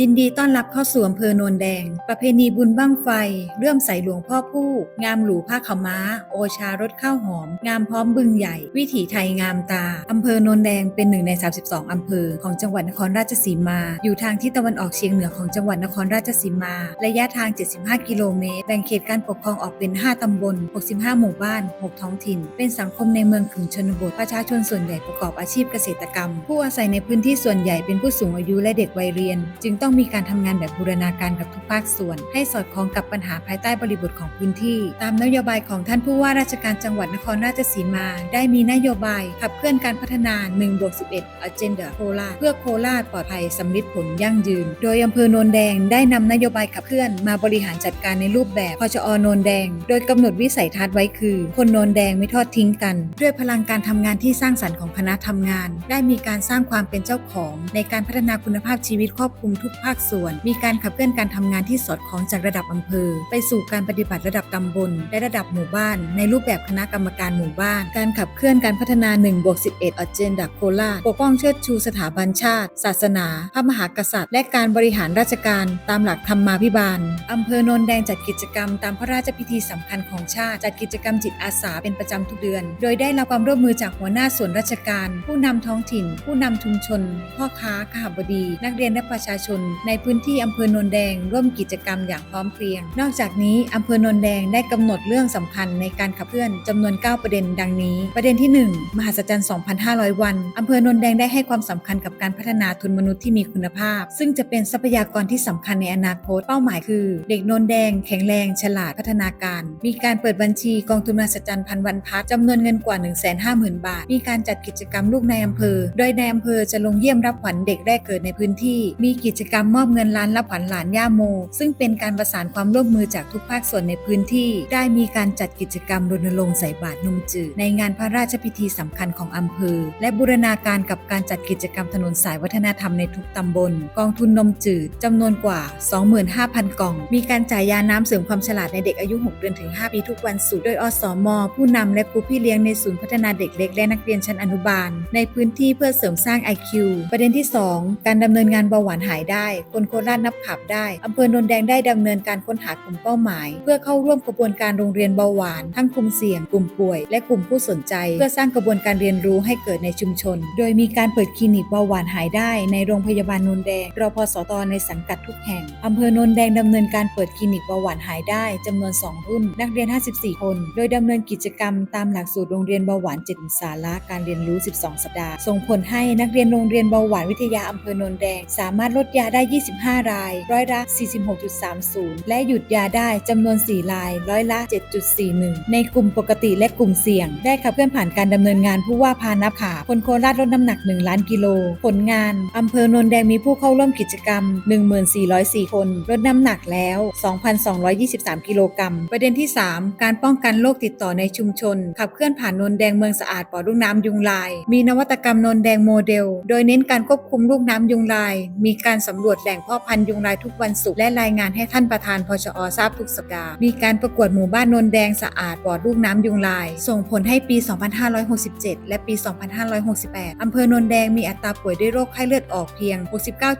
ยินดีต้อนรับเข้าสู่อำเภอโนนแดง ประเพณีบุญบั้งไฟ เริ่มใส่หลวงพ่อผู้ งามหลูผ้าขาวม้า โอชารถข้าวหอม งามพร้อมบึงใหญ่ วิถีไทยงามตา อำเภอโนนแดงเป็นหนึ่งใน 32 อำเภอ ของจังหวัดนครราชสีมา อยู่ทางทิศตะวันออกเฉียงเหนือของจังหวัดนครราชสีมา ระยะทาง 75 กิโลเมตร แบ่งเขตการปกครองออกเป็น 5 ตำบล 65 หมู่บ้าน 6 ท้องถิ่น เป็นสังคมในเมืองขึงชนบท ประชาชนส่วนใหญ่ประกอบอาชีพเกษตรกรรม ผู้อาศัยในพื้นที่ส่วนใหญ่เป็นผู้สูงอายุและเด็กวัยเรียน จึงต้องมีการทำงานแบบบูรณาการกับทุกภาคส่วน ให้สอดคล้องกับปัญหาภายใต้บริบทของพื้นที่ ตามนโยบายของท่านผู้ว่าราชการจังหวัดนครราชสีมา ได้มีนโยบายขับเคลื่อนการพัฒนา1บวก11 Agenda โคราชเพื่อโคราชปลอดภัยสำลิดผลยั่งยืน โดยอำเภอโนนแดงได้นำนโยบายขับเคลื่อนมาบริหารจัดการในรูปแบบพชอโนนแดง โดยกำหนดวิสัยทัศน์ไว้คือ คนโนนแดงไม่ทอดทิ้งกัน ด้วยพลังการทำงานที่สร้างสรรค์ของคณะทำงาน ได้มีการสร้างความเป็นเจ้าของ ในการพัฒนาคุณภาพชีวิตครอบคลุมทุกภาคส่วน มีการขับเคลื่อนการทำงานที่สอดคล้องจากระดับอำเภอ ไปสู่การปฏิบัติระดับตำบล และระดับหมู่บ้าน ในรูปแบบคณะกรรมการหมู่บ้าน การขับเคลื่อนการพัฒนา1บวก11 Agenda โคราชปกป้องเชิดชูสถาบันชาติ ศาสนา พระมหากษัตริย์ และการบริหารราชการตามหลักธรรมาภิบาลอำเภอโนนแดงจัดกิจกรรมตามพระราชพิธีสำคัญของชาติ จัดกิจกรรมจิตอาสาเป็นประจำทุกเดือน โดยได้รับความร่วมมือจากหัวหน้าส่วนราชการ ผู้นำท้องถิ่น ผู้นำชุมชน พ่อค้าขหบดี นักเรียนและประชาชนในพื้นที่อำเภอโนนแดง ร่วมกิจกรรมอย่างพร้อมเพรียง นอกจากนี้อำเภอโนนแดงได้กำหนดเรื่องสำคัญในการขับเคลื่อนจำนวน 9 ประเด็นดังนี้ ประเด็นที่ 1 มหัศจรรย์ 2,500 วันอำเภอโนนแดงได้ให้ความสำคัญกับการพัฒนาทุนมนุษย์ที่มีคุณภาพ ซึ่งจะเป็นทรัพยากรที่สำคัญในอนาคต เป้าหมายคือ เด็กโนนแดงแข็งแรง ฉลาดพัฒนาการ มีการเปิดบัญชีกองทุนมหัศจรรย์พันวันพัฒจำนวนเงินกว่า 150,000 บาท มีการจัดกิจกรรมลูกในอำเภอ โดยในอำเภอจะลงเยี่ยมรับขวัญเด็กแรกเกิดในพื้นที่ มีกิจกรรมมอบเงินล้านรับขวัญหลานย่าโม ซึ่งเป็นการประสานความร่วมมือจากทุกภาคส่วนในพื้นที่ ได้มีการจัดกิจกรรมรณรงค์ใส่บาตรนมจืดในงานพระราชพิธีสำคัญของอำเภอ และบูรณาการกับการจัดกิจกรรมถนนสายวัฒนธรรมในทุกตำบล กองทุนนมจืดจำนวนกว่า 25,000 กล่อง มีการจ่ายยาน้ำเสริมความฉลาดในเด็กอายุ 6 เดือนถึง 5 ปีทุกวันศุกร์โดยอสม ผู้นำและครูพี่เลี้ยงในศูนย์พัฒนาเด็กเล็กและนักเรียนชั้นอนุบาล ในพื้นที่เพื่อเสริมสร้าง IQ ประเด็นที่ 2 การดำเนินงานเบาหวานหายได้คนโคราชนับขับได้อำเภอโนนแดงได้ดำเนินการค้นหากลุ่มเป้าหมาย เพื่อเข้าร่วมกระบวนการโรงเรียนเบาหวาน ทั้งกลุ่มเสี่ยงกลุ่มป่วย และกลุ่มผู้สนใจ เพื่อสร้างกระบวนการเรียนรู้ให้เกิดในชุมชน โดยมีการเปิดคลินิกเบาหวานหายได้ในโรงพยาบาลโนนแดงรพสตในสังกัดทุกแห่งอำเภอโนนแดงดำเนินการเปิดคลินิกเบาหวานหายได้จำนวน 2 รุ่น นักเรียน 54 คน โดยดำเนินกิจกรรมตามหลักสูตรโรงเรียนเบาหวานจิตสาระการเรียนรู้ 12 สัปดาห์ ส่งผลให้นักเรียนโรงเรียนเบาหวานวิทยาอำเภอโนนแดง สามารถลดยาได้ 25 ราย ร้อยละ 46.30 และหยุดยาได้จำนวน 4 ราย ร้อยละ 7.41 ในกลุ่มปกติและกลุ่มเสี่ยง ได้ขับเคลื่อนผ่านการดำเนินงานผู้ว่าพานับขาคนโคราชลดน้ำหนัก 1 ล้านกิโล ผลงานอำเภอโนนแดงมีผู้เข้าร่วมกิจกรรม 1404 คนลดน้ำหนักแล้ว 2,223 กิโลกรัม ประเด็นที่ 3 การป้องกันโรคติดต่อในชุมชน ขับเคลื่อนผ่านโนนแดงเมืองสะอาดปลอดลูกน้ำยุงลาย มีนวัตกรรมโนนแดงโมเดล โดยเน้นการควบคุมลูกน้ำยุงลาย มีการสำรวจแหล่งพ่อพันธุ์ยุงลายทุกวันศุกร์และรายงานให้ท่านประธานพชอทราบทุกสัปดาห์ มีการประกวดหมู่บ้านนนแดงสะอาดปลอดลูกน้ำยุงลาย ส่งผลให้ปี 2567 และปี 2568 อำเภอโนนแดงมีอัตราป่วยด้วยโรคไข้เลือดออกเพียง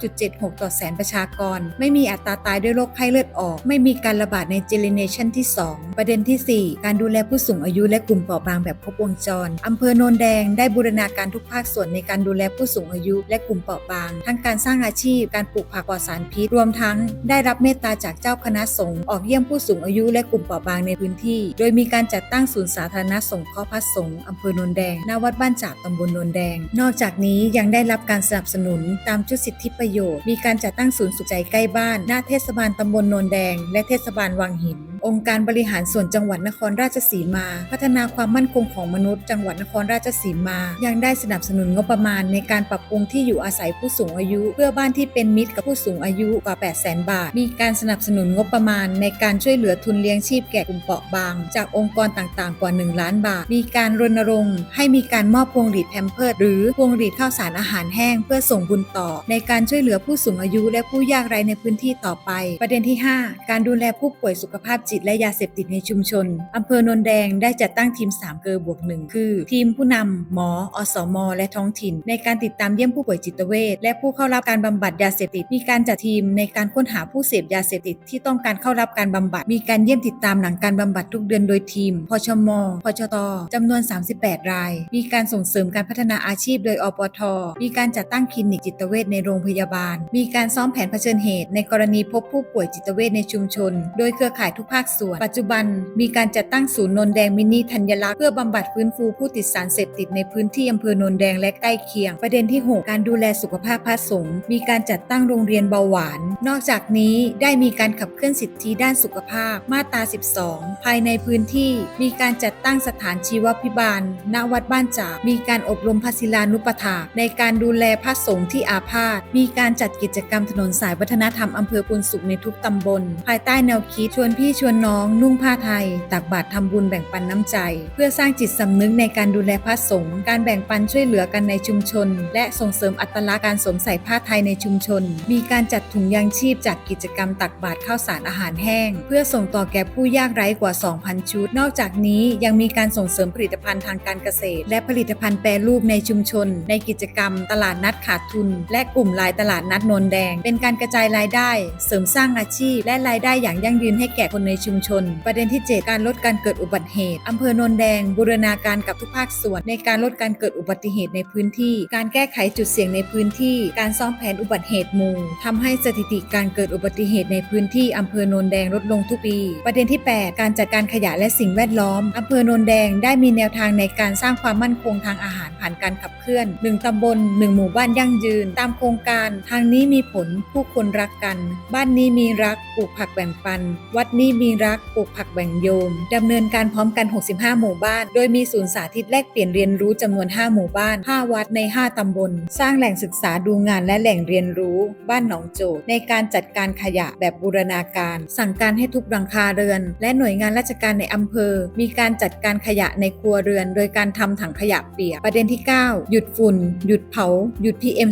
69.76 ต่อแสนประชากร ไม่มีอัตราตายด้วยโรคไข้เลือดออก ไม่มีการระบาดในเจเนเรชันที่ 2 ประเด็นที่ 4 การดูแลผู้สูงอายุและกลุ่มเปราะบางแบบครบวงจร อำเภอโนนแดงได้บูรณาการทุกภาคส่วนในการดูแลผู้สูงอายุและกลุ่มเปราะบาง ทั้งการสร้างอาชีพการการปลูกผักปลอดสารพิษ รวมทั้งได้รับเมตตาจากเจ้าคณะสงฆ์ออกเยี่ยมผู้สูงอายุและกลุ่มเปราะบางในพื้นที่ โดยมีการจัดตั้งศูนย์สาธารณสงเคราะห์พระสงฆ์อำเภอโนนแดงหน้าวัดบ้านจากตำบลโนนแดง นอกจากนี้ยังได้รับการสนับสนุนตามชุดสิทธิประโยชน์ มีการจัดตั้งศูนย์สุขใจใกล้บ้าน หน้าเทศบาลตำบลโนนแดง และเทศบาลวังหิน องค์การบริหารส่วนจังหวัดนครราชสีมา พัฒนาความมั่นคงของมนุษย์ จังหวัดนครราชสีมา ยังได้สนับสนุนงบประมาณในการปรับปรุงที่อยู่อาศัยผู้สูงอายุ เพื่อบ้านที่เป็นมิตรกับผู้สูงอายุกว่า 8 0 0 0 0 0 บาท มีการสนับสนุนงบประมาณ ในการช่วยเหลือทุนเลี้ยงชีพแก่กลุ่มเปราะบาง จากองค์กรต่างๆ กว่า 1 ล้านบาท มีการรณรงค์ให้มีการมอบพวงหลีดแพมเพิร์ดหรือพวงหลีดข้าวสารอาหารแห้ง เพื่อส่งบุญต่อ ในการช่วยเหลือผู้สูงอายุ และผู้ยากไร้ในพื้นที่ต่อไป ประเด็นที่ 5 การดูแลผู้ป่วยสุขภาพจิตจิตและยาเสพติดในชุมชนอำเภอนนแดงได้จัดตั้งทีม 3 เกอร์บวกหนึ่งคือ ทีมผู้นำหมอ อสม และท้องถิ่น ในการติดตามเยี่ยมผู้ป่วยจิตเวชและผู้เข้ารับการบำบัดยาเสพติดมีการจัดทีมในการค้นหาผู้เสพยาเสพติดที่ต้องการเข้ารับการบำบัด มีการเยี่ยมติดตามหลังการบำบัดทุกเดือนโดยทีม พชม พชตจำนวน 38 ราย มีการส่งเสริมการพัฒนาอาชีพโดยอปท มีการจัดตั้งคลินิกจิตเวชในโรงพยาบาล มีการซ้อมแผนเผชิญเหตุ ในกรณีพบผู้ป่วยจิตเวชในชุมชน โดยเครือข่ายทุกภาคส่วน ปัจจุบันมีการจัดตั้งศูนย์นนแดงมินิธัญลักษณ์เพื่อบำบัดฟื้นฟูผู้ติดสารเสพติดในพื้นที่อำเภอนนแดงและใกล้เคียง ประเด็นที่ 6 การดูแลสุขภาพพระสงฆ์มีการจัดตั้งโรงเรียนเบาหวาน นอกจากนี้ได้มีการขับเคลื่อนสิทธิด้านสุขภาพมาตรา 12 ภายในพื้นที่ มีการจัดตั้งสถานชีวพิบาล ณ วัดบ้านจากมีการอบรมพระศิลานุปถาในการดูแลพระสงฆ์ที่อาพาธ มีการจัดกิจกรรมถนนสายวัฒนธรรมอำเภอปุนสุขในทุกตำบล ภายใต้แนวคิดชวนพี่ชวนน้องนุ่งผ้าไทย ตักบาตรทำบุญแบ่งปันน้ำใจ เพื่อสร้างจิตสำนึกในการดูแลพระสงฆ์การแบ่งปันช่วยเหลือกันในชุมชน และส่งเสริมอัตลักษณ์การสวมใส่ผ้าไทยในชุมชน มีการจัดถุงยางชีพจากกิจกรรมตักบาตรข้าวสารอาหารแห้ง เพื่อส่งต่อแก่ผู้ยากไร้กว่า 2,000 ชุด นอกจากนี้ยังมีการส่งเสริมผลิตภัณฑ์ทางการเกษตร และผลิตภัณฑ์แปรรูปในชุมชน ในกิจกรรม ตลาดนัดขาดทุน และกลุ่มลายตลาดนัดนนแดง เป็นการกระจายรายได้ เสริมสร้างอาชีพ และรายได้อย่างยั่งยืนให้แก่คนในชุมชน ประเด็นที่ 7 การลดการเกิดอุบัติเหตุอำเภอโนนแดง บูรณาการกับทุกภาคส่วน ในการลดการเกิดอุบัติเหตุในพื้นที่ การแก้ไขจุดเสี่ยงในพื้นที่ การซ้อมแผนอุบัติเหตุหมู่ทำให้สถิติการเกิดอุบัติเหตุในพื้นที่อำเภอโนนแดงลดลงทุกปี ประเด็นที่ 8 การจัดการขยะและสิ่งแวดล้อมอำเภอโนนแดงได้มีแนวทางในการสร้างความมั่นคงทางอาหารผ่านการขับเคลื่อน 1 ตำบล 1 หมู่บ้านยั่งยืน ตามโครงการ ทางนี้มีผลผู้คนรักกัน บ้านนี้มีรักปลูกผักแบ่งปัน วัดนี้มีรักปลูกผักแบ่งโยมดำเนินการพร้อมกัน 65 หมู่บ้าน โดยมีศูนย์สาธิตแลกเปลี่ยนเรียนรู้จำนวน 5 หมู่บ้าน 5 วัดใน 5 ตำบล สร้างแหล่งศึกษาดูงานและแหล่งเรียนรู้ บ้านหนองโจดในการจัดการขยะแบบบูรณาการ สั่งการให้ทุกหลังคาเรือน และหน่วยงานราชการในอำเภอ มีการจัดการขยะในครัวเรือน โดยการทำถังขยะเปียกประเด็นที่ 9 หยุดฝุ่น หยุดเผา หยุด PM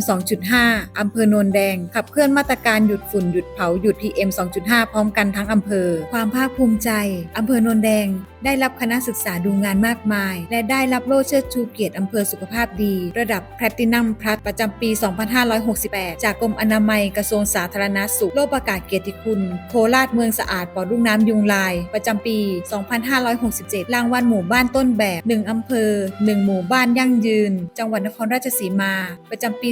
2.5อำเภอโนนแดง ขับเคลื่อนมาตรการหยุดฝุ่นหยุดเผาหยุด PM 2.5 พร้อมกันทั้งอำเภอ ความภาคภูมิใจอำเภอโนนแดง ได้รับคณะศึกษาดูงานมากมาย และได้รับโล่เชิดชูเกียรติอำเภอสุขภาพดี ระดับแพลตินัมพลัสประจำปี 2568 จากกรมอนามัยกระทรวงสาธารณสุขโล่ประกาศเกียรติคุณ โคราชเมืองสะอาดปลอดลูกน้ำยุงลาย ประจำปี 2567 รางวัลหมู่บ้านต้นแบบ 1 อำเภอ 1 หมู่บ้านยั่งยืน จังหวัดนครราชสีมา ประจำปี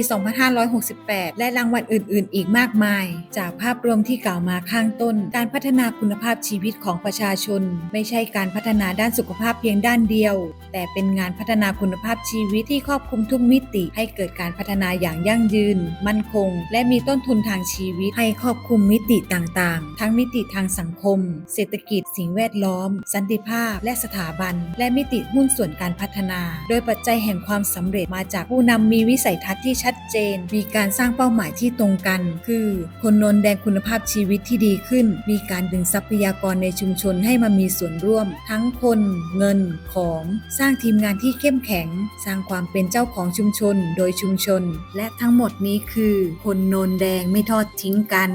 2568 และรางวัลอื่น ๆ อีกมากมาย จากภาพรวมที่กล่าวมาข้างต้น การพัฒนาคุณภาพชีวิตของประชาชน ไม่ใช่การพััฒนาด้านสุขภาพเพียงด้านเดียว แต่เป็นงานพัฒนาคุณภาพชีวิตที่ครอบคลุมทุกมิติ ให้เกิดการพัฒนาอย่างยั่งยืน มั่นคง และมีต้นทุนทางชีวิต ให้ครอบคลุมมิติต่างๆ ทั้งมิติทางสังคม เศรษฐกิจ สิ่งแวดล้อม สันติภาพ และสถาบัน และมิติหุ้นส่วนการพัฒนา โดยปัจจัยแห่งความสำเร็จมาจากผู้นำมีวิสัยทัศน์ที่ชัดเจน มีการสร้างเป้าหมายที่ตรงกัน คือ คนนนแดงคุณภาพชีวิตที่ดีขึ้น มีการดึงทรัพยากรในชุมชนให้มามีส่วนร่วมทั้งคนเงินของสร้างทีมงานที่เข้มแข็ง สร้างความเป็นเจ้าของชุมชนโดยชุมชน และทั้งหมดนี้คือ คนโนนแดงไม่ทอดทิ้งกัน